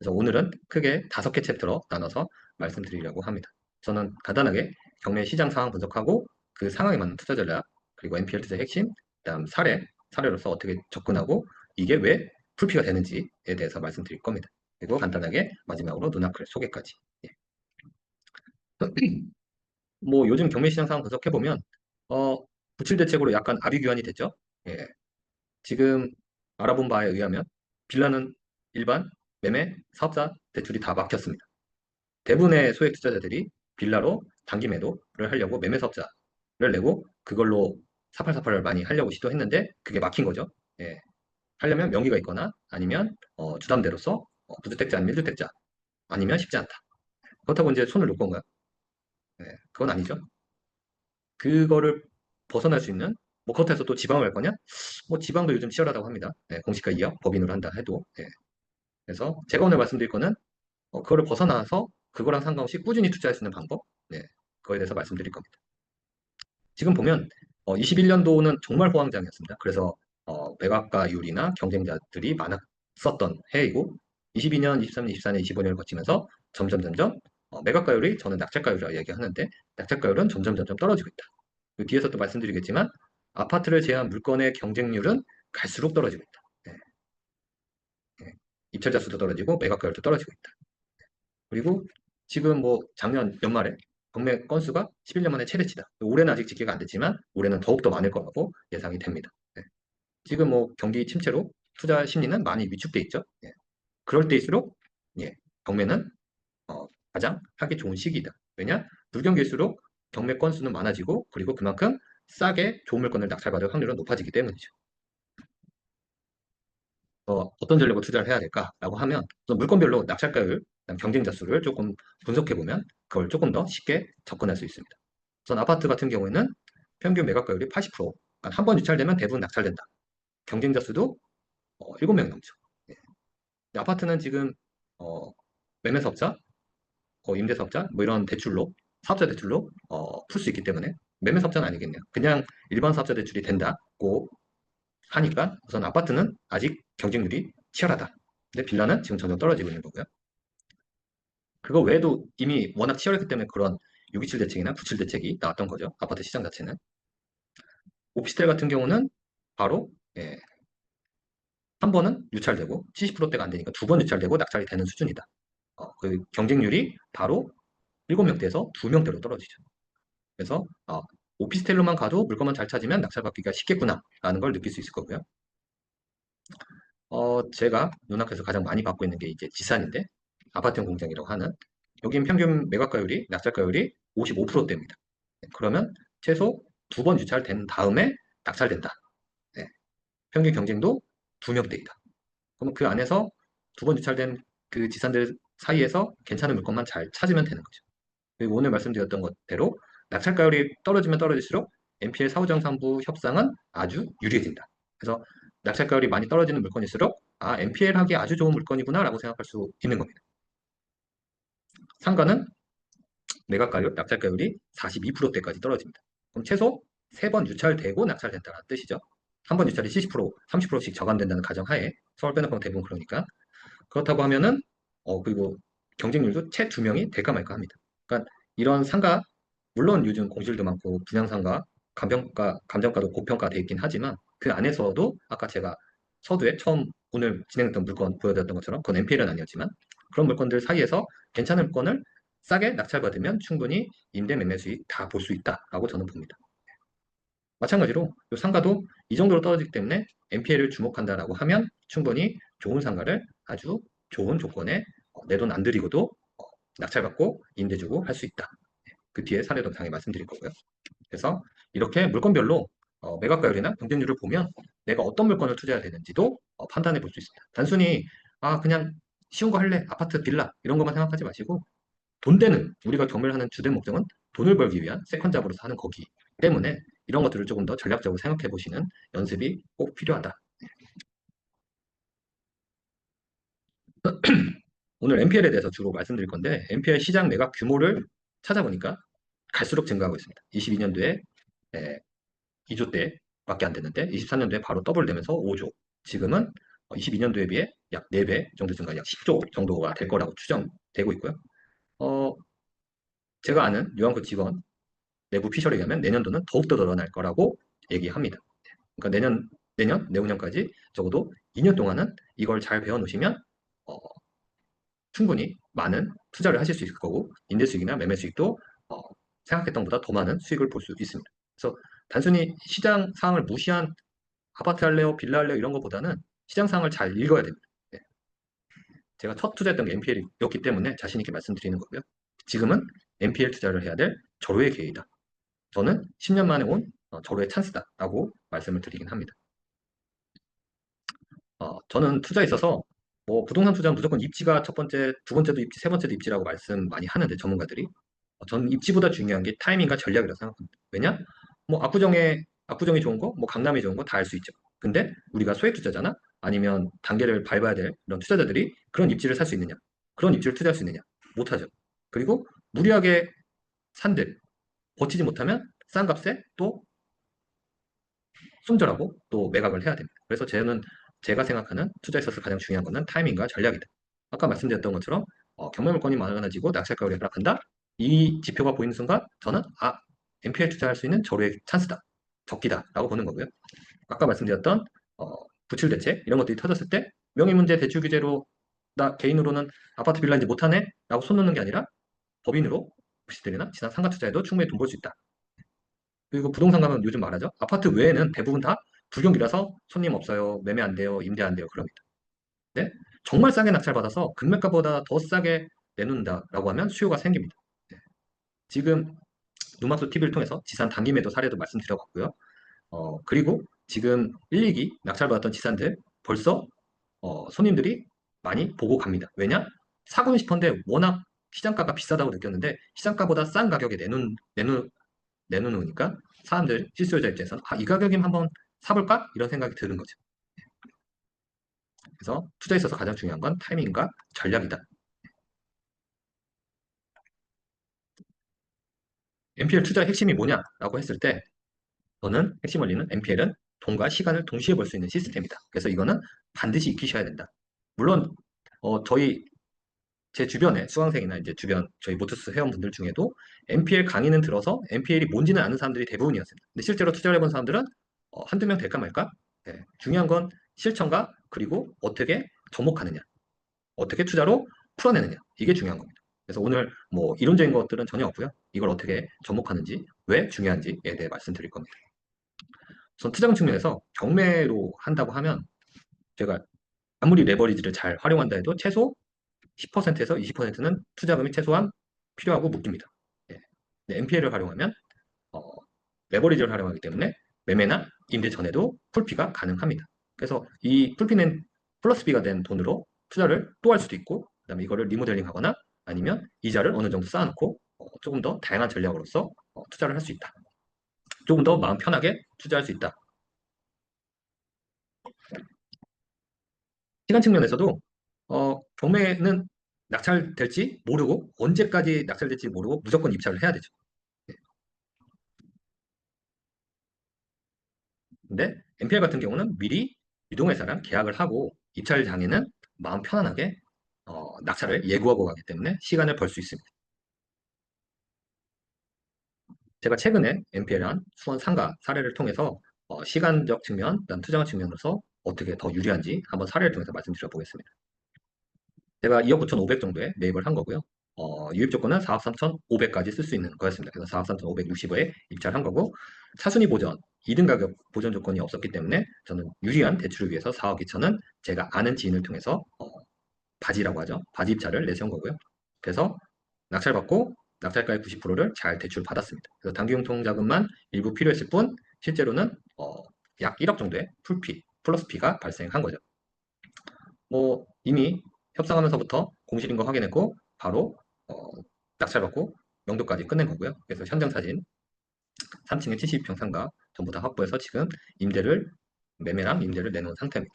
그래서 오늘은 크게 다섯 개 챕터로 나눠서 말씀드리려고 합니다. 저는 간단하게 경매 시장 상황 분석하고 그 상황에 맞는 투자 전략, 그리고 NPL 투자 핵심, 그다음 사례, 사례로서 어떻게 접근하고 이게 왜 풀피가 되는지에 대해서 말씀드릴 겁니다. 그리고 간단하게 마지막으로 눈앞글 소개까지. 예. 뭐 요즘 경매 시장 상황 분석해 보면 어, 부칠 대책으로 약간 아비규환이 됐죠. 예. 지금 알아본 바에 의하면 빌라는 일반 매매 사업자 대출이 다 막혔습니다. 대부분의 소액 투자자들이 빌라로 단기 매도를 하려고 매매 사업자를 내고 그걸로 4848을 많이 하려고 시도했는데 그게 막힌 거죠. 예. 하려면 명의가 있거나 아니면 어, 주담대로서 어, 무주택자 아니면 일주택자 아니면 쉽지 않다. 그렇다고 이제 손을 놓을 건가요? 네, 그건 아니죠. 그거를 벗어날 수 있는 뭐 그렇다고 해서 또 지방을 갈 거냐? 뭐 지방도 요즘 치열하다고 합니다. 네, 공시가 2억 법인으로 한다 해도. 네. 그래서 제가 오늘 말씀드릴 거는 어, 그거를 벗어나서 그거랑 상관없이 꾸준히 투자할 수 있는 방법. 네, 그거에 대해서 말씀드릴 겁니다. 지금 보면 어, 21년도는 정말 호황장이었습니다. 그래서 어, 매각가율이나 경쟁자들이 많았었던 해이고 22년, 23년, 24년, 25년을 거치면서 점점 점점 어, 매각가율이 저는 낙찰가율이라고 얘기하는데 낙찰가율은 점점 점점 떨어지고 있다. 그 뒤에서 또 말씀드리겠지만 아파트를 제한 물건의 경쟁률은 갈수록 떨어지고 있다. 입찰자 수도 떨어지고 매각가율도 떨어지고 있다. 그리고 지금 뭐 작년 연말에 경매 건수가 11년 만에 최대치다. 올해는 아직 집계가 안 됐지만 올해는 더욱더 많을 거라고 예상이 됩니다. 네. 지금 뭐 경기 침체로 투자 심리는 많이 위축돼 있죠. 예. 그럴 때일수록 예, 경매는 어, 가장 하기 좋은 시기이다. 왜냐? 불경기일수록 경매 건수는 많아지고 그리고 그만큼 싸게 좋은 물건을 낙찰받을 확률은 높아지기 때문이죠. 어, 어떤 전략을 투자를 해야 될까라고 하면 물건별로 낙찰가율, 경쟁자 수를 조금 분석해 보면 그걸 조금 더 쉽게 접근할 수 있습니다. 우선 아파트 같은 경우에는 평균 매각가율이 80%, 그러니까 한 번 유찰되면 대부분 낙찰된다. 경쟁자 수도 어, 7명 넘죠. 예. 아파트는 지금 어, 매매사업자, 어, 임대사업자, 뭐 이런 대출로 사업자 대출로 어, 풀 수 있기 때문에 매매사업자는 아니겠네요. 그냥 일반 사업자 대출이 된다고 하니까 우선 아파트는 아직 경쟁률이 치열하다. 근데 빌라는 지금 점점 떨어지고 있는 거고요. 그거 외에도 이미 워낙 치열했기 때문에 그런 627 대책이나 97 대책이 나왔던 거죠. 아파트 시장 자체는. 오피스텔 같은 경우는 바로 예, 한 번은 유찰되고 70%대가 안 되니까 두 번 유찰되고 낙찰이 되는 수준이다. 어, 그 경쟁률이 바로 7명대에서 2명대로 떨어지죠. 그래서 어, 오피스텔로만 가도 물건만 잘 찾으면 낙찰받기가 쉽겠구나 라는 걸 느낄 수 있을 거고요. 어, 제가 눈앞에서 가장 많이 받고 있는 게 이제 지산인데 아파트형 공장이라고 하는 여긴 평균 매각가율이 낙찰가율이 55%대입니다. 그러면 최소 두 번 유찰된 다음에 낙찰된다. 네. 평균 경쟁도 두 명대이다. 그러면 그 안에서 두 번 유찰된 그 지산들 사이에서 괜찮은 물건만 잘 찾으면 되는 거죠. 그리고 오늘 말씀드렸던 것대로 낙찰가율이 떨어지면 떨어질수록 NPL 사후 정산부 협상은 아주 유리해진다. 그래서 낙찰가율이 많이 떨어지는 물건일수록 아 NPL 하기 아주 좋은 물건이구나 라고 생각할 수 있는 겁니다. 상가는 매각가율, 낙찰가율이 42%대까지 떨어집니다. 그럼 최소 3번 유찰되고 낙찰된다는 뜻이죠. 한 번 유찰이 70%, 30%씩 저감된다는 가정하에 서울 빼놓고 대부분 그러니까 그렇다고 하면은 어 그리고 경쟁률도 채두 명이 될까 말까 합니다. 그러니까 이런 상가 물론 요즘 공실도 많고 분양상가 감평가 감정가도 고평가돼 있긴 하지만 그 안에서도 아까 제가 서두에 처음 오늘 진행했던 물건 보여드렸던 것처럼 그건 NPL은 아니었지만 그런 물건들 사이에서 괜찮은 물건을 싸게 낙찰받으면 충분히 임대 매매 수익 다 볼 수 있다라고 저는 봅니다. 마찬가지로 이 상가도 이 정도로 떨어지기 때문에 NPL을 주목한다라고 하면 충분히 좋은 상가를 아주 좋은 조건에 어, 내돈 안 들이고도 어, 낙찰받고 임대 주고 할 수 있다. 그 뒤에 사례 동상에 말씀드릴 거고요. 그래서 이렇게 물건별로 어, 매각가율이나 경쟁률을 보면 내가 어떤 물건을 투자해야 되는지도 어, 판단해 볼 수 있습니다. 단순히 아 그냥 쉬운 거 할래 아파트 빌라 이런 것만 생각하지 마시고 돈 되는 우리가 경매를 하는 주된 목적은 돈을 벌기 위한 세컨 잡으로서 하는 거기 때문에 이런 것들을 조금 더 전략적으로 생각해 보시는 연습이 꼭 필요하다. 오늘 NPL에 대해서 주로 말씀드릴 건데 NPL 시장 매각 규모를 찾아보니까 갈수록 증가하고 있습니다. 22년도에 2조 대밖에 안 됐는데 23년도에 바로 더블 되면서 5조 지금은 22년도에 비해 약 4배 정도 증가, 약 10조 정도가 될 거라고 추정되고 있고요. 어, 제가 아는 유한크 직원 내부 피셜에 의하면 내년도는 더욱더 늘어날 거라고 얘기합니다. 그러니까 내년, 내년, 내후년까지 적어도 2년 동안은 이걸 잘 배워놓으시면 어, 충분히 많은 투자를 하실 수 있을 거고 임대 수익이나 매매 수익도 어, 생각했던 것보다 더 많은 수익을 볼 수 있습니다. 그래서 단순히 시장 상황을 무시한 아파트 할래요, 빌라 할래요 이런 것보다는 시장 상황을 잘 읽어야 됩니다. 네. 제가 첫 투자했던 게 NPL이었기 때문에 자신 있게 말씀드리는 거고요. 지금은 NPL 투자를 해야 될 절호의 기회이다. 저는 10년 만에 온 어, 절호의 찬스다 라고 말씀을 드리긴 합니다. 어, 저는 투자에 있어서 뭐 부동산 투자는 무조건 입지가 첫 번째, 두 번째도 입지, 세 번째도 입지라고 말씀 많이 하는데 전문가들이 어, 저는 입지보다 중요한 게 타이밍과 전략이라고 생각합니다. 왜냐? 뭐 압구정에 압구정이 좋은 거, 뭐 강남이 좋은 거 다 알 수 있죠. 근데 우리가 소액 투자잖아? 아니면 단계를 밟아야 될 이런 투자자들이 그런 입지를 살 수 있느냐? 그런 입지를 투자할 수 있느냐? 못 하죠. 그리고 무리하게 산들 버티지 못하면 싼 값에 또 손절하고 또 매각을 해야 됩니다. 그래서 저는 제가 생각하는 투자에 있어서 가장 중요한 것은 타이밍과 전략이다. 아까 말씀드렸던 것처럼 어, 경매 물건이 많아지고 낙찰가율이 하락한다. 이 지표가 보이는 순간 저는 아 NPL 투자할 수 있는 절호의 찬스다. 적기다라고 보는 거고요. 아까 말씀드렸던 어, 부출 대책 이런 것들이 터졌을 때 명의 문제 대출 규제로 나 개인으로는 아파트 빌라인지 못하네 라고 손 놓는 게 아니라 법인으로 부시들이나 지난 상가 투자에도 충분히 돈 벌 수 있다. 그리고 부동산 가면 요즘 말하죠. 아파트 외에는 대부분 다 불경기라서 손님 없어요, 매매 안 돼요, 임대 안 돼요 그럽니다. 네? 정말 싸게 낙찰받아서 금매가보다 더 싸게 내놓는다라고 하면 수요가 생깁니다. 네. 지금 누막수 TV를 통해서 지산 단기 매도 사례도 말씀드려봤고요. 어, 그리고 지금 1, 2기 낙찰받았던 지산들 벌써 어, 손님들이 많이 보고 갑니다. 왜냐? 사고는 싶은데 워낙 시장가가 비싸다고 느꼈는데 시장가보다 싼 가격에 내놓, 내놓, 내놓으니까 사람들 실수요자 입장에서는 아, 이 가격이면 한번 사볼까? 이런 생각이 드는 거죠. 그래서 투자에 있어서 가장 중요한 건 타이밍과 전략이다. NPL 투자의 핵심이 뭐냐라고 했을 때 저는 핵심 원리는 NPL은 돈과 시간을 동시에 벌 수 있는 시스템이다. 그래서 이거는 반드시 익히셔야 된다. 물론 어, 저희 제 주변에 수강생이나 이제 주변 저희 모투스 회원분들 중에도 NPL 강의는 들어서 NPL이 뭔지는 아는 사람들이 대부분이었습니다. 근데 실제로 투자를 해본 사람들은 어, 한두 명 될까 말까? 네. 중요한 건 실천과 그리고 어떻게 접목하느냐. 어떻게 투자로 풀어내느냐. 이게 중요한 겁니다. 그래서 오늘 뭐 이론적인 것들은 전혀 없고요. 이걸 어떻게 접목하는지, 왜 중요한지에 대해 말씀드릴 겁니다. 우선 투자금 측면에서 경매로 한다고 하면 제가 아무리 레버리지를 잘 활용한다 해도 최소 10%에서 20%는 투자금이 최소한 필요하고 묶입니다. 예. NPL을 활용하면 어, 레버리지를 활용하기 때문에 매매나 임대 전에도 풀피가 가능합니다. 그래서 이 풀피는 플러스 B가 된 돈으로 투자를 또 할 수도 있고 그다음에 이거를 리모델링 하거나 아니면 이자를 어느 정도 쌓아놓고 어, 조금 더 다양한 전략으로서 어, 투자를 할 수 있다. 조금 더 마음 편하게 투자할 수 있다. 시간 측면에서도 어, 경매는 낙찰될지 모르고 언제까지 낙찰될지 모르고 무조건 입찰을 해야 되죠. 근데 NPL 같은 경우는 미리 유동회사랑 계약을 하고 입찰 장에는 마음 편안하게 어, 낙찰을 예고하고 가기 때문에 시간을 벌 수 있습니다. 제가 최근에 NPL한 수원 상가 사례를 통해서 어, 시간적 측면, 투자적 측면으로서 어떻게 더 유리한지 한번 사례를 통해서 말씀드려 보겠습니다. 제가 2억 9,500 정도에 매입을 한 거고요. 어, 유입 조건은 4억 3,500까지 쓸 수 있는 거였습니다. 그래서 4억 3,560에 입찰한 거고 차순위 보전, 2등 가격 보전 조건이 없었기 때문에 저는 유리한 대출을 위해서 4억 2천은 제가 아는 지인을 통해서 어, 바지라고 하죠. 바지 입찰을 내세운 거고요. 그래서 낙찰받고 낙찰가의 90%를 잘 대출 받았습니다. 그래서 단기용통 자금만 일부 필요했을 뿐 실제로는 어, 약 1억 정도의 풀피, 플러스 피가 발생한 거죠. 뭐 이미 협상하면서부터 공실인 거 확인했고 바로 어, 낙찰받고 명도까지 끝낸 거고요. 그래서 현장 사진 3층에 70평 상가 전부 다 확보해서 지금 임대를 매매랑 임대를 내놓은 상태입니다.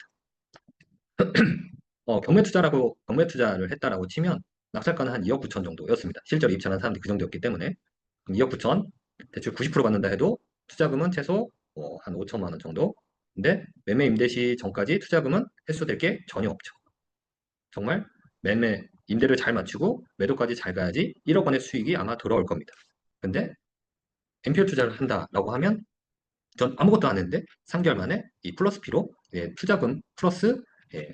어, 경매 투자라고 경매 투자를 했다라고 치면 낙찰가는 한 2억 9천 정도였습니다. 실제로 입찰한 사람들이 그 정도였기 때문에 2억 9천 대출 90% 받는다 해도 투자금은 최소 어, 한 5천만 원 정도. 근데 매매 임대 시 전까지 투자금은 해소될 게 전혀 없죠. 정말 매매 임대를 잘 맞추고 매도까지 잘 가야지 1억 원의 수익이 아마 돌아올 겁니다. 근데 NPL 투자를 한다라고 하면 전 아무것도 안 했는데 3개월 만에 이 플러스 P로 예, 투자금 플러스 예,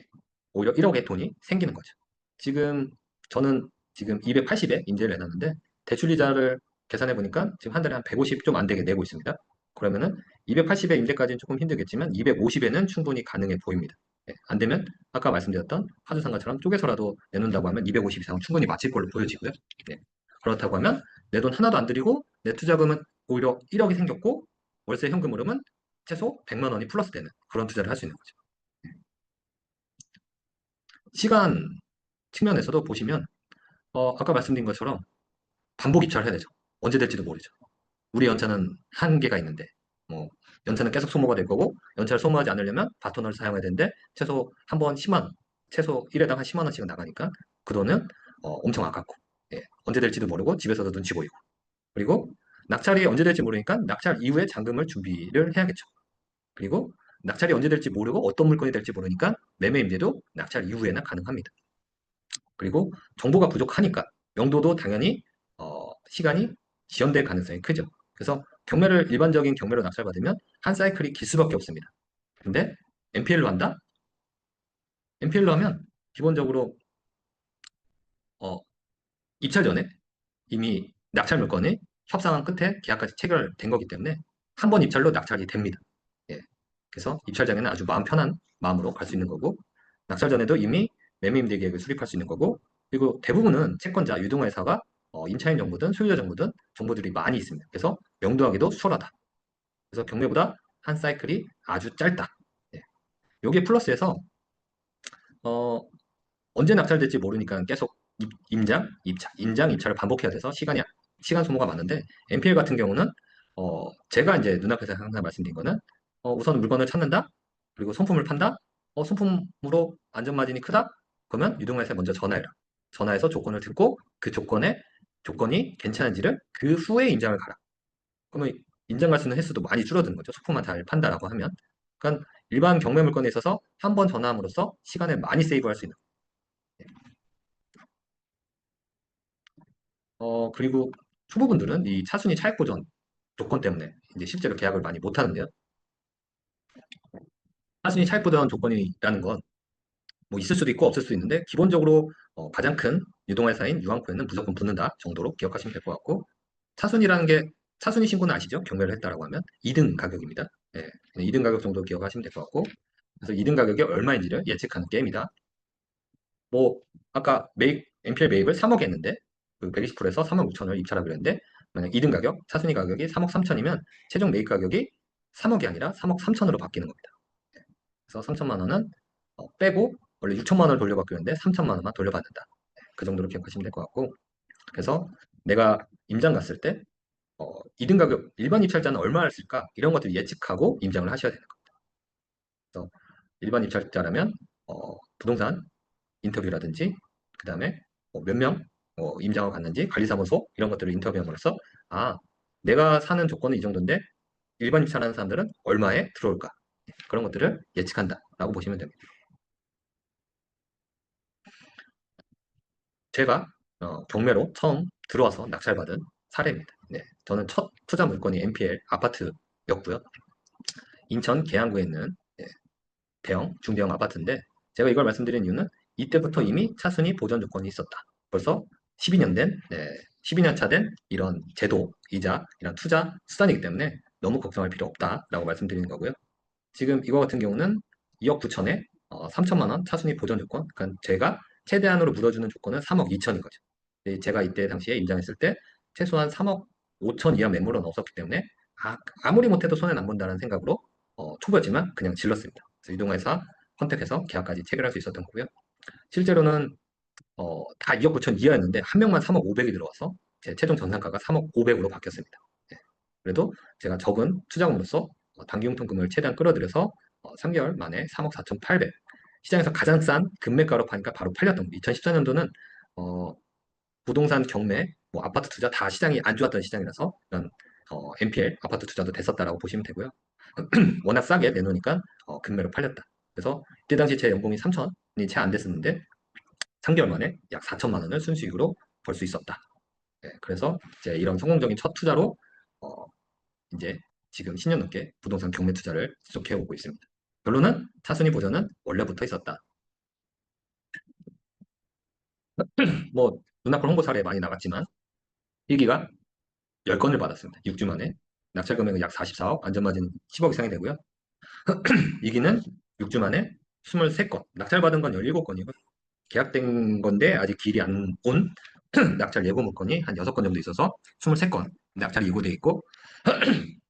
오히려 1억의 돈이 생기는 거죠. 지금 저는 지금 280에 임대를 내놨는데 대출이자를 계산해 보니까 지금 한 달에 한 150 좀 안 되게 내고 있습니다. 그러면은 280에 임대까지는 조금 힘들겠지만 250에는 충분히 가능해 보입니다. 예, 안 되면 아까 말씀드렸던 화주상가처럼 쪼개서라도 내놓는다고 하면 250 이상은 충분히 맞힐 걸로 보여지고요. 예, 그렇다고 하면 내 돈 하나도 안 들이고 내 투자금은 오히려 1억이 생겼고 월세 현금 흐름은 최소 100만 원이 플러스 되는 그런 투자를 할 수 있는 거죠. 예. 시간 측면에서도 보시면 어, 아까 말씀드린 것처럼 반복 입찰을 해야 되죠. 언제 될지도 모르죠. 우리 연차는 한계가 있는데 뭐 연차는 계속 소모가 될 거고 연차를 소모하지 않으려면 바토너를 사용해야 되는데 최소 한 번 10만 원, 최소 1회당 한 10만 원씩은 나가니까 그 돈은 어, 엄청 아깝고 예, 언제 될지도 모르고 집에서도 눈치 보이고 그리고 낙찰이 언제 될지 모르니까 낙찰 이후에 잔금을 준비를 해야겠죠. 그리고 낙찰이 언제 될지 모르고 어떤 물건이 될지 모르니까 매매 임대도 낙찰 이후에나 가능합니다. 그리고 정보가 부족하니까 명도도 당연히 어, 시간이 지연될 가능성이 크죠. 그래서 경매를 일반적인 경매로 낙찰받으면 한 사이클이 길 수밖에 없습니다. 근데 NPL로 한다? NPL로 하면 기본적으로 어, 입찰 전에 이미 낙찰 물건이 협상한 끝에 계약까지 체결된 거기 때문에 한 번 입찰로 낙찰이 됩니다. 예. 그래서 입찰장에는 아주 마음 편한 마음으로 갈 수 있는 거고 낙찰 전에도 이미 매매임대 계획을 수립할 수 있는 거고 그리고 대부분은 채권자, 유동회사가 어, 임차인 정보든 소유자 정보든 정보들이 많이 있습니다. 그래서 명도하기도 수월하다. 그래서 경매보다 한 사이클이 아주 짧다. 예. 요게 플러스에서 어, 언제 낙찰될지 모르니까 계속 입, 임장, 입찰, 인장, 입찰을 반복해야 돼서 시간이 시간 소모가 많은데 NPL 같은 경우는 어, 제가 이제 눈앞에서 항상 말씀드린 거는 어, 우선 물건을 찾는다, 그리고 손품을 판다. 어, 손품으로 안전 마진이 크다? 그러면 유동회사에 먼저 전화해라. 전화해서 조건을 듣고 그 조건에 조건이 괜찮은지를 그 후에 인장을 가라. 그러면 인장 갈 수 있는 횟수도 많이 줄어드는 거죠. 소품만 잘 판다라고 하면. 그러니까 일반 경매 물건에 있어서 한 번 전화함으로써 시간을 많이 세이브할 수 있는. 어 그리고 초보분들은 이 차순위 차익 보전 조건 때문에 이제 실제로 계약을 많이 못 하는데요. 차순위 차익 보전 조건이라는 건 뭐 있을 수도 있고 없을 수도 있는데 기본적으로 어, 가장 큰 유동회사인 유한코에는 무조건 붙는다 정도로 기억하시면 될 것 같고 차순위라는 게 차순위 신고는 아시죠? 경매를 했다라고 하면 2등 가격입니다. 예, 2등 가격 정도 기억하시면 될 것 같고 그래서 2등 가격이 얼마인지를 예측하는 게임이다. 뭐 아까 매입 NPL 매입을 3억 했는데 그 120%에서 3억 6천을 입찰하기로 했는데 만약 2등 가격, 차순위 가격이 3억 3천이면 최종 매입 가격이 3억이 아니라 3억 3천으로 바뀌는 겁니다. 그래서 3천만 원은 어, 빼고 원래 6천만 원을 돌려받기로 했는데 3천만 원만 돌려받는다. 그 정도로 기억하시면 될 것 같고 그래서 내가 임장 갔을 때 어, 2등 가격 일반 입찰자는 얼마를 쓸까 이런 것들을 예측하고 임장을 하셔야 되는 겁니다. 그래서 일반 입찰자라면 어, 부동산 인터뷰라든지 그 다음에 뭐 몇명 어, 임장을 갔는지 관리사무소 이런 것들을 인터뷰함으로써 아 내가 사는 조건은 이 정도인데 일반 입찰하는 사람들은 얼마에 들어올까 그런 것들을 예측한다라고 보시면 됩니다. 제가 어, 경매로 처음 들어와서 낙찰받은 사례입니다. 네, 저는 첫 투자 물건이 NPL 아파트였고요. 인천 계양구에 있는 네, 대형, 중대형 아파트인데 제가 이걸 말씀드린 이유는 이때부터 이미 차순위 보전 조건이 있었다. 벌써 12년 된, 네, 12년 차 된 이런 제도, 이자, 이런 투자 수단이기 때문에 너무 걱정할 필요 없다라고 말씀드리는 거고요. 지금 이거 같은 경우는 2억 9천에 어, 3천만 원 차순위 보전 조건, 그러니까 제가 최대한으로 물어주는 조건은 3억 2천인 거죠. 제가 이때 당시에 임장했을 때 최소한 3억 5천 이하 매물은 없었기 때문에 아, 무리 못해도 손해는 안 본다는 생각으로 어, 초보였지만 그냥 질렀습니다. 그래서 이동회사 컨택해서 계약까지 체결할 수 있었던 거고요. 실제로는 어, 다 2억 9천 이하였는데 한 명만 3억 5백이 들어와서 제 최종 전산가가 3억 5백으로 바뀌었습니다. 네. 그래도 제가 적은 투자금으로서 어, 단기용통금을 최대한 끌어들여서 어, 3개월 만에 3억 4천 8백 시장에서 가장 싼 금매가로 파니까 바로 팔렸던 겁니다. 2014년도는 어, 부동산 경매, 뭐 아파트 투자 다 시장이 안 좋았던 시장이라서 이런 어, NPL 아파트 투자도 됐었다라고 보시면 되고요. 워낙 싸게 내놓으니까 어, 금매로 팔렸다. 그래서 이때 당시 제 연봉이 3천이 채 안 됐었는데 3개월 만에 약 4천만 원을 순수익으로 벌 수 있었다. 네, 그래서 이제 이런 성공적인 첫 투자로 어, 이제 지금 10년 넘게 부동산 경매 투자를 지속해 오고 있습니다. 결론은 차순위 보전은 원래부터 있었다. 뭐 눈앞으로 홍보 사례 많이 나갔지만 1기가 10건을 받았습니다. 6주 만에. 낙찰 금액은 약 44억, 안전마진 10억 이상이 되고요. 2기는 6주 만에 23건, 낙찰 받은 건 17건이고 계약된 건데 아직 길이 안 온 낙찰 예고 물건이 한 6건 정도 있어서 23건 낙찰이 예고돼 있고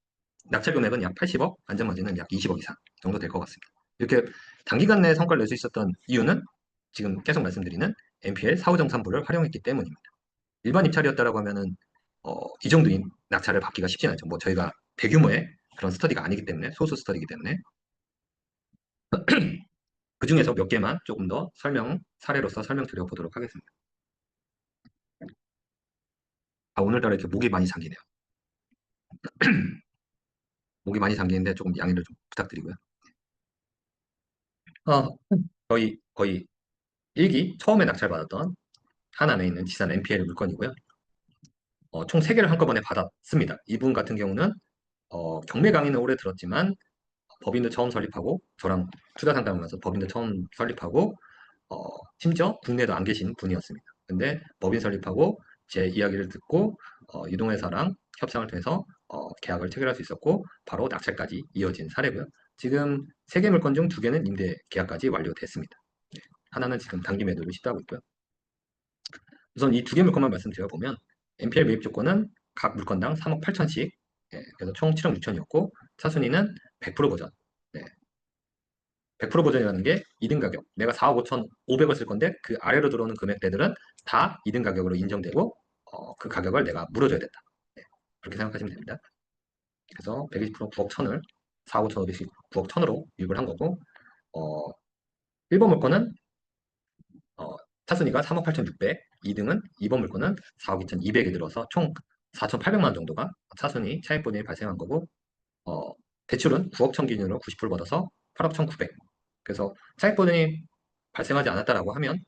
낙찰 금액은 약 80억, 안전마진은 약 20억 이상 정도 될 것 같습니다. 이렇게 단기간 내에 성과를 낼 수 있었던 이유는 지금 계속 말씀드리는 NPL 사후정산부를 활용했기 때문입니다. 일반 입찰이었다라고 하면은 어, 이 정도 인 낙찰을 받기가 쉽진 않죠. 뭐 저희가 대규모의 그런 스터디가 아니기 때문에 소수 스터디이기 때문에 그 중에서 몇 개만 조금 더 설명 사례로서 설명드려 보도록 하겠습니다. 아, 오늘따라 이렇게 목이 많이 잠기네요. 목이 많이 잠기는데 조금 양해를 좀 부탁드리고요. 어, 거의 거의 1기 처음에 낙찰받았던 하남에 있는 지산 NPL 물건이고요. 어, 총 3개를 한꺼번에 받았습니다. 이분 같은 경우는 어, 경매 강의는 오래 들었지만 법인도 처음 설립하고 저랑 투자 상담하면서 법인도 처음 설립하고 어, 심지어 국내도 안 계신 분이었습니다. 근데 법인 설립하고 제 이야기를 듣고 어, 유동회사랑 협상을 통해서 어, 계약을 체결할 수 있었고 바로 낙찰까지 이어진 사례고요. 지금 3개 물건 중 2개는 임대 계약까지 완료됐습니다. 네, 하나는 지금 단기 매도를 시도하고 있고요. 우선 이 두 개 물건만 말씀드려보면 NPL 매입 조건은 각 물건당 3억 8천씩 예, 그래서 총 7억 6천이었고 차순위는 100% 버전 네. 100% 버전이라는 게 2등 가격 내가 4억 5천 5백을 쓸 건데 그 아래로 들어오는 금액대들은 다 2등 가격으로 인정되고 어, 그 가격을 내가 물어줘야 된다 네. 그렇게 생각하시면 됩니다 그래서 120% 9억 1천을 4억 5천 5백씩 9억 1천으로 유입을 한 거고 어, 1번 물건은 어, 차순위가 3억 8,600, 2등은 2번 물건은 4억 2,200이 들어서 총 4,800만 원 정도가 차순위 차익분이 발생한 거고 어, 대출은 9억 천 기준으로 90% 받아서 8억 1,900. 그래서 차익분이 발생하지 않았다라고 하면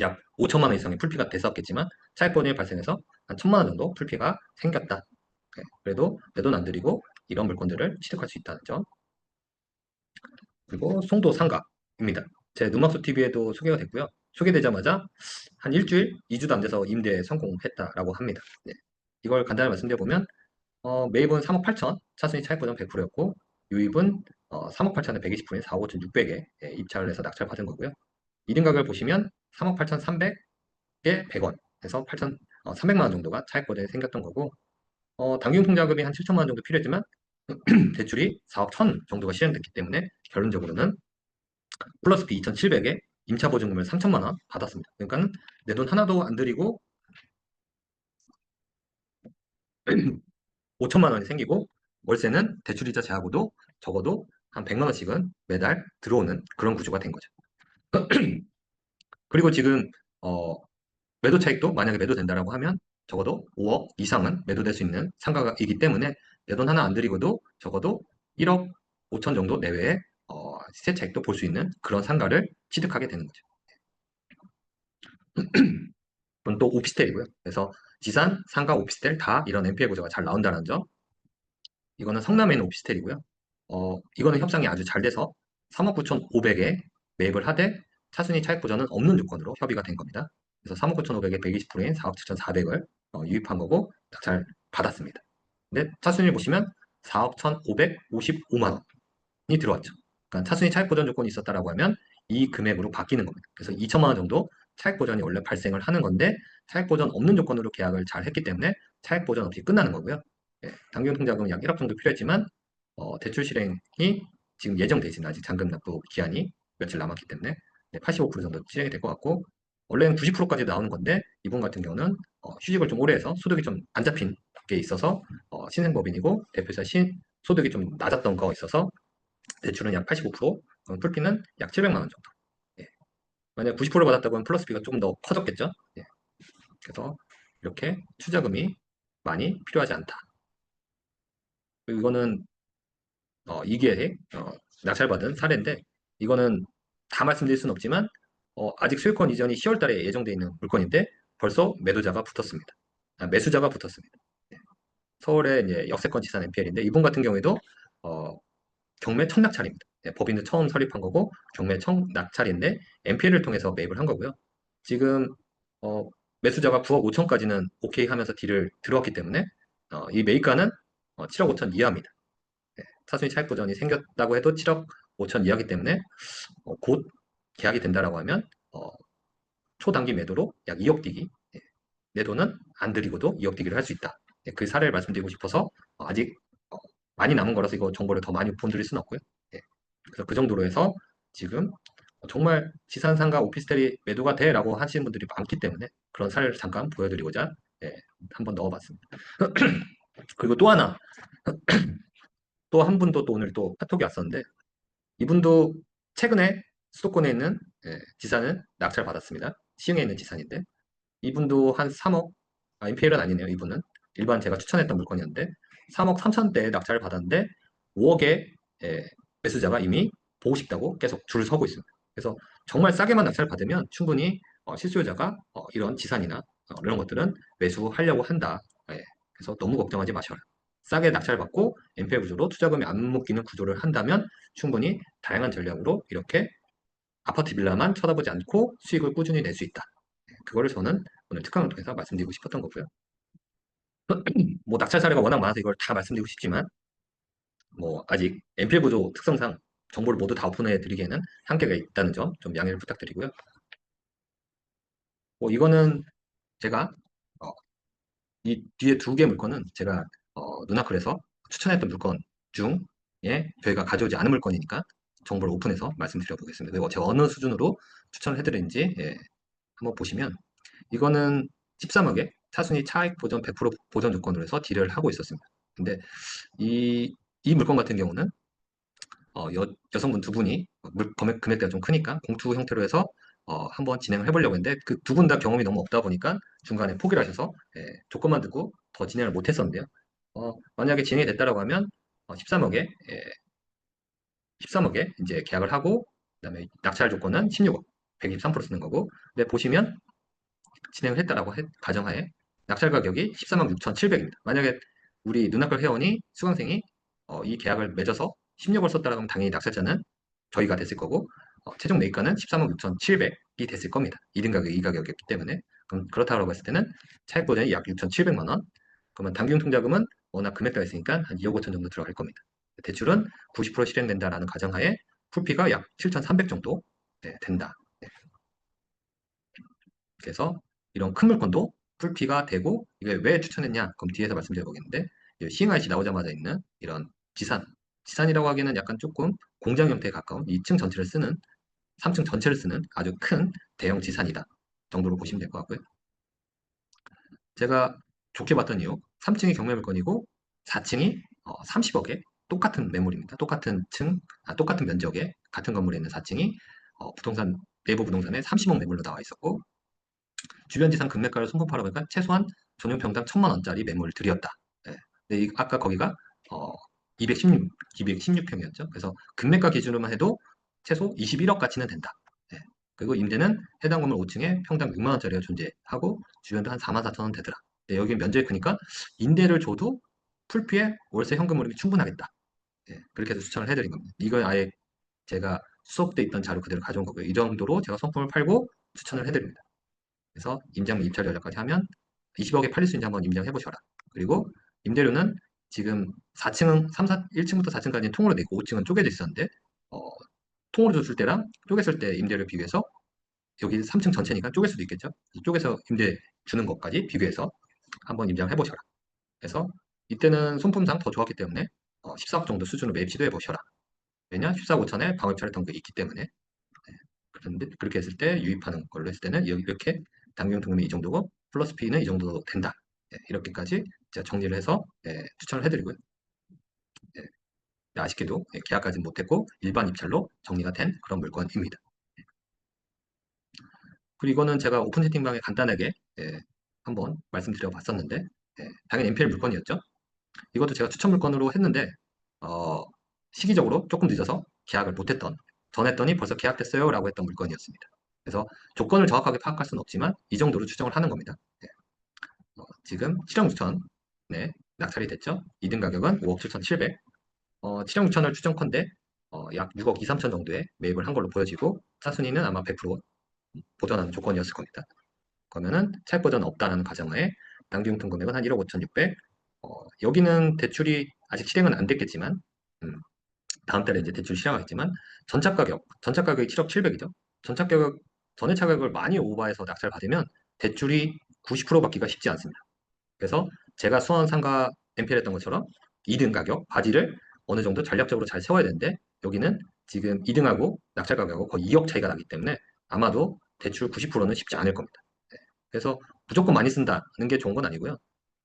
약 5천만 원 이상의 풀피가 됐었겠지만 차익분이 발생해서 한 1천만 원 정도 풀피가 생겼다. 네, 그래도 내 돈 안 들이고 이런 물건들을 취득할 수 있다는 점. 그리고 송도 상가입니다. 제 눈막수 TV에도 소개가 됐고요. 소개되자마자 한 일주일, 2주도 안 돼서 임대에 성공했다라고 합니다. 네. 이걸 간단히 말씀드려 보면 어, 매입은 3억 8천, 차순위 차익보전 100%였고 유입은 어, 3억 8천에 120%인 4억 5천 6백에 예, 입찰을 해서 낙찰 받은 거고요. 2등 가격을 보시면 3억 8천 300에 100원 해서 8천 어, 300만 원 정도가 차익보전이 생겼던 거고 어, 당기용통자금이 한 7천만 원 정도 필요했지만 대출이 4억 1천 정도가 실현됐기 때문에 결론적으로는 플러스비 2,700에 임차 보증금을 3천만 원 받았습니다. 그러니까 내 돈 하나도 안 들이고 5천만 원이 생기고 월세는 대출이자 제하고도 적어도 한 100만 원씩은 매달 들어오는 그런 구조가 된 거죠. 그리고 지금 어, 매도 차익도 만약에 매도된다라고 하면 적어도 5억 이상은 매도될 수 있는 상가이기 때문에 내 돈 하나 안 들이고도 적어도 1억 5천 정도 내외의 어, 시세 차익도 볼 수 있는 그런 상가를 취득하게 되는 거죠. 그건 또 오피스텔이고요. 그래서 지산, 상가, 오피스텔 다 이런 NPL 구조가 잘 나온다는 점. 이거는 성남에 있는 오피스텔이고요. 어, 이거는 협상이 아주 잘 돼서 3억 9천5백에 매입을 하되 차순위 차익 보전은 없는 조건으로 협의가 된 겁니다. 그래서 3억 9천5백에 120%인 4억 7천4백을 어, 유입한 거고 잘 받았습니다. 근데 차순위 보시면 4억 1,555만 원이 들어왔죠. 그러니까 차순위 차익 보전 조건이 있었다라고 하면 이 금액으로 바뀌는 겁니다. 그래서 2천만 원 정도 차익 보전이 원래 발생을 하는 건데 차익 보전 없는 조건으로 계약을 잘 했기 때문에 차익 보전 없이 끝나는 거고요. 예, 당기용 통장은 약 1억 정도 필요했지만 어, 대출 실행이 지금 있습니다. 아직 잔금 납부 기한이 며칠 남았기 때문에 네, 85% 정도 실행이 될 것 같고 원래는 90%까지 나오는 건데 이분 같은 경우는 어, 휴직을 좀 오래 해서 소득이 좀 안 잡힌 게 있어서 어, 신생법인이고 대표자 신 소득이 좀 낮았던 거 있어서 대출은 약 85%, 풀피는 약 700만 원 정도. 예. 만약 90% 받았다고 하면 플러스비가 조금 더 커졌겠죠. 예. 그래서 이렇게 투자금이 많이 필요하지 않다. 이거는 어, 이게 어, 낙찰받은 사례인데 이거는 다 말씀드릴 수는 없지만 어, 아직 수익권 이전이 10월 달에 예정돼 있는 물건인데 벌써 매도자가 붙었습니다. 아, 매수자가 붙었습니다. 네. 서울의 역세권 지산 NPL인데 이분 같은 경우에도 어, 경매 첫 낙찰입니다. 네, 법인도 처음 설립한 거고 경매 첫 낙찰인데 NPL을 통해서 매입을 한 거고요. 지금 어, 매수자가 9억 5천까지는 오케이 하면서 딜을 들어왔기 때문에 어, 이 매입가는 어, 7억 5천 이하입니다. 네, 차순위 차익 보전이 생겼다고 해도 7억 5천 이하기 때문에 어, 곧 계약이 된다라고 하면 어, 초단기 매도로 약 2억 뛰기 네, 내 돈은 안 들이고도 2억 뛰기를 할 수 있다. 네, 그 사례를 말씀드리고 싶어서 어, 아직 어, 많이 남은 거라서 이거 정보를 더 많이 보여드릴 수는 없고요. 네, 그래서 그 정도로 해서 지금 정말 지산상가 오피스텔이 매도가 돼 라고 하시는 분들이 많기 때문에 그런 사례를 잠깐 보여드리고자 예, 한번 넣어봤습니다. 그리고 또 하나 또 한 분도 또 오늘 또 카톡이 왔었는데 이분도 최근에 수도권에 있는 예, 지산을 낙찰 받았습니다. 시흥에 있는 지산인데 이분도 한 3억 아, NPL은 아니네요. 이분은 일반 제가 추천했던 물건이었는데 3억 3천대 낙찰을 받았는데 5억에 예, 매수자가 이미 보고 싶다고 계속 줄을 서고 있습니다. 그래서 정말 싸게만 낙찰을 받으면 충분히 어, 실수요자가 어, 이런 지산이나 어, 이런 것들은 매수하려고 한다. 예, 그래서 너무 걱정하지 마셔라. 싸게 낙찰 받고 NPL 구조로 투자금이 안 묶이는 구조를 한다면 충분히 다양한 전략으로 이렇게 아파트 빌라만 쳐다보지 않고 수익을 꾸준히 낼 수 있다. 예, 그거를 저는 오늘 특강을 통해서 말씀드리고 싶었던 거고요. 뭐 낙찰 사례가 워낙 많아서 이걸 다 말씀드리고 싶지만 뭐 아직 NPL 구조 특성상 정보를 모두 다 오픈해 드리기에는 한계가 있다는 점 좀 양해를 부탁드리고요. 뭐 이거는 제가 어, 이 뒤에 두 개 물건은 제가 어, 누나클에서 추천했던 물건 중에 저희가 가져오지 않은 물건이니까 정보를 오픈해서 말씀드려 보겠습니다. 그리고 제가 어느 수준으로 추천을 해드렸는지 예, 한번 보시면 이거는 13억에 차순위 차익 보전 100% 보전 조건으로 해서 딜을 하고 있었습니다. 근데 이, 이 물건 같은 경우는 어, 여, 여성분 두 분이 물, 금액, 금액대가 좀 크니까 공투 형태로 해서 어, 한번 진행을 해보려고 했는데 그 두 분 다 경험이 너무 없다 보니까 중간에 포기를 하셔서 예, 조건만 듣고 더 진행을 못했었는데요. 어, 만약에 진행이 됐다라고 하면 어, 13억에 예, 13억에 이제 계약을 하고 그다음에 낙찰 조건은 16억 123% 쓰는 거고 근데 보시면 진행을 했다라고 해, 가정하에 낙찰 가격이 13억 6,700입니다. 만약에 우리 눈앞걸 회원이 수강생이 어, 이 계약을 맺어서 16을 썼다라고 하면 당연히 낙찰자는 저희가 됐을 거고 어, 최종 매입가는 13억 6,700이 됐을 겁니다. 1등 가격, 2 가격이었기 때문에 그럼 그렇다고 했을 때는 차익 보전이 약 6,700만 원 그러면 당기용 통자금은 워낙 금액대가 있으니까 한 2억 5천 정도 들어갈 겁니다. 대출은 90% 실행된다라는 가정하에 풀피가 약 7,300 정도 네, 된다. 네. 그래서 이런 큰 물건도 풀피가 되고 이게 왜 추천했냐? 그럼 뒤에서 말씀드려 보겠는데 시흥IC 나오자마자 있는 이런 지산 지산이라고 하기에는 약간 조금 공장 형태에 가까운 2층 전체를 쓰는 3층 전체를 쓰는 아주 큰 대형 지산이다 정도로 보시면 될 것 같고요. 제가 좋게 봤던 이유 3층이 경매 물건이고 4층이 30억에 똑같은 매물입니다. 똑같은 층, 아, 똑같은 면적에 같은 건물에 있는 4층이 어, 부동산 내부 부동산에 30억 매물로 나와 있었고 주변 지상 금매가를 손꼽하라 보니까 최소한 전용 평당 1천만 원짜리 매물을 들였다. 네. 근데 이, 아까 거기가 어, 216, 216평이었죠. 그래서 금매가 기준으로만 해도 최소 21억 가치는 된다. 네. 그리고 임대는 해당 건물 5층에 평당 6만 원짜리가 존재하고 주변도 한 4만 4천 원 되더라. 네, 여기 면적이 크니까 임대를 줘도 풀피에 월세 현금 흐름이 충분하겠다. 네, 그렇게 해서 추천을 해드린 겁니다. 이건 아예 제가 수업돼 있던 자료 그대로 가져온 거고요. 이 정도로 제가 성품을 팔고 추천을 해드립니다. 그래서 임장 입찰 전략까지 하면 20억에 팔릴 수 있는지 한번 임장해 보셔라. 그리고 임대료는 지금 4층은 3, 4, 1층부터 4층까지는 통으로 내고 5층은 쪼개져 있었는데 어, 통으로 줬을 때랑 쪼갰을 때 임대료 비교해서 여기 3층 전체니까 쪼갤 수도 있겠죠. 쪼개서 임대 주는 것까지 비교해서 한번 임장해 보셔라. 그래서 이때는 손품상 더 좋았기 때문에 어, 14억 정도 수준으로 매입 시도해 보셔라. 왜냐? 14억 5천에 방업차를 덩크 있기 때문에 네. 그런데 그렇게 했을 때 유입하는 걸로 했을 때는 이렇게 당경 등급이 이 정도고 플러스 P는 이 정도 된다. 네, 이렇게까지 제가 정리를 해서 네, 추천을 해드리고요. 네, 아쉽게도 네, 계약까지 못했고 일반 입찰로 정리가 된 그런 물건입니다. 네. 그리고 이거는 제가 오픈 채팅방에 간단하게 네, 한번 말씀드려 봤었는데 당연히 NPL 물건이었죠. 이것도 제가 추천 물건으로 했는데 어, 시기적으로 조금 늦어서 계약을 못했던 전했더니 벌써 계약됐어요 라고 했던 물건이었습니다. 그래서 조건을 정확하게 파악할 수는 없지만 이 정도로 추정을 하는 겁니다. 네. 어, 지금 7억 6천 네, 낙찰이 됐죠. 2등 가격은 5억 7천7백 어, 7억 6천을 추정컨대 어, 약 6억 2, 3천 정도에 매입을 한 걸로 보여지고 사순위는 아마 100% 보전하는 조건이었을 겁니다. 그러면은 차익 보전 없다는 가정하에 당기융통 금액은 한 1억 5천6백 어, 여기는 대출이 아직 실행은 안 됐겠지만 음, 다음 달에 이제 대출 실행하겠지만 전착 가격, 전착 가격이 7억 7백이죠. 전착 가격, 전회차 가격을 많이 오버해서 낙찰 받으면 대출이 90% 받기가 쉽지 않습니다. 그래서 제가 수원 상가 MPL 했던 것처럼 2등 가격, 바지를 어느 정도 전략적으로 잘 세워야 되는데 여기는 지금 2등하고 낙찰 가격하고 거의 2억 차이가 나기 때문에 아마도 대출 90%는 쉽지 않을 겁니다. 네. 그래서 무조건 많이 쓴다는 게 좋은 건 아니고요.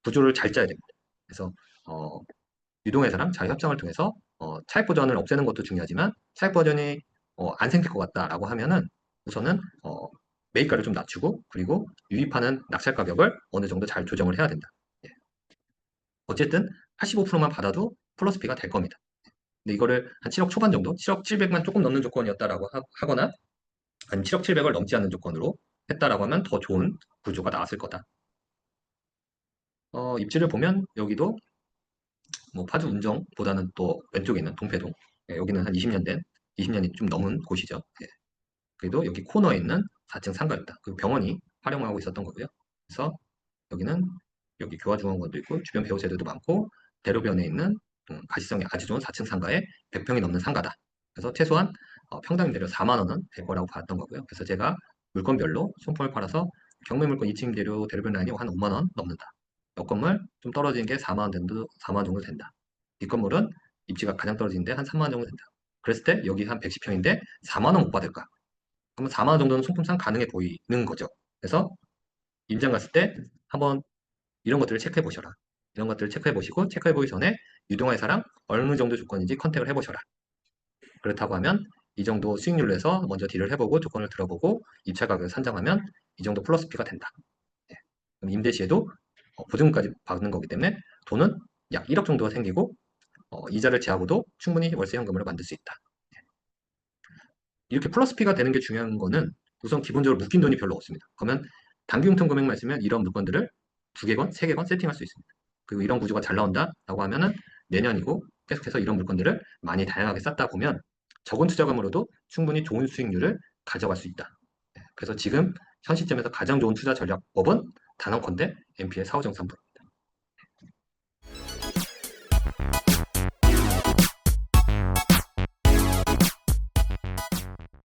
구조를 잘 짜야 됩니다. 그래서 어, 유동회사랑 잘 협상을 통해서 어, 차익 보전을 없애는 것도 중요하지만 차익 보전이 어, 안 생길 것 같다라고 하면은 우선은 어, 매입가를 좀 낮추고 그리고 유입하는 낙찰 가격을 어느 정도 잘 조정을 해야 된다. 예. 어쨌든 85%만 받아도 플러스 B가 될 겁니다. 근데 이거를 한 7억 초반 정도, 7억 700만 조금 넘는 조건이었다라고 하, 거나 아니면 7억 700을 넘지 않는 조건으로 했다라고 하면 더 좋은 구조가 나왔을 거다. 어, 입지를 보면 여기도 뭐 파주 운정보다는 또 왼쪽에 있는 동패동 예, 여기는 한 20년 된 20년이 좀 넘은 곳이죠. 예. 그래도 여기 코너에 있는 4층 상가였다. 그 병원이 활용하고 있었던 거고요. 그래서 여기는 여기 교화중앙관도 있고 주변 배우 세대도 많고 대로변에 있는 음, 가시성이 아주 좋은 4층 상가에 100평이 넘는 상가다. 그래서 최소한 어, 평당 임대료 4만 원은 될 거라고 봤던 거고요. 그래서 제가 물건별로 손품을 팔아서 경매 물건 2층 임대료 대로변 라인이 한 5만 원 넘는다. 옆 건물 좀 떨어진 게 4만 원 정도 4만 원 정도 된다. 이 건물은 입지가 가장 떨어진데 한 3만 원 정도 된다. 그랬을 때 여기 한 110평인데 4만 원 못 받을까? 그러면 4만 원 정도는 손품상 가능해 보이는 거죠. 그래서 임장 갔을 때 한번 이런 것들을 체크해 보셔라. 이런 것들을 체크해 보시고 체크해 보기 전에 유동화회사랑 어느 정도 조건인지 컨택을 해 보셔라. 그렇다고 하면 이 정도 수익률로 해서 먼저 딜을 해보고 조건을 들어보고 입찰 가격을 산정하면 이 정도 플러스 피가 된다. 네. 그럼 임대 시에도 어, 보증금까지 받는 거기 때문에 돈은 약 1억 정도가 생기고 어, 이자를 제하고도 충분히 월세 현금으로 만들 수 있다. 네. 이렇게 플러스 피가 되는 게 중요한 거는 우선 기본적으로 묶인 돈이 별로 없습니다. 그러면 당기융통 금액만 있으면 이런 물건들을 두 개건, 세 개건 세팅할 수 있습니다. 그리고 이런 구조가 잘 나온다라고 하면은 내년이고 계속해서 이런 물건들을 많이 다양하게 쌓다 보면 적은 투자금으로도 충분히 좋은 수익률을 가져갈 수 있다. 네. 그래서 지금 현 시점에서 가장 좋은 투자 전략법은 단언컨대 MP의 사후정산부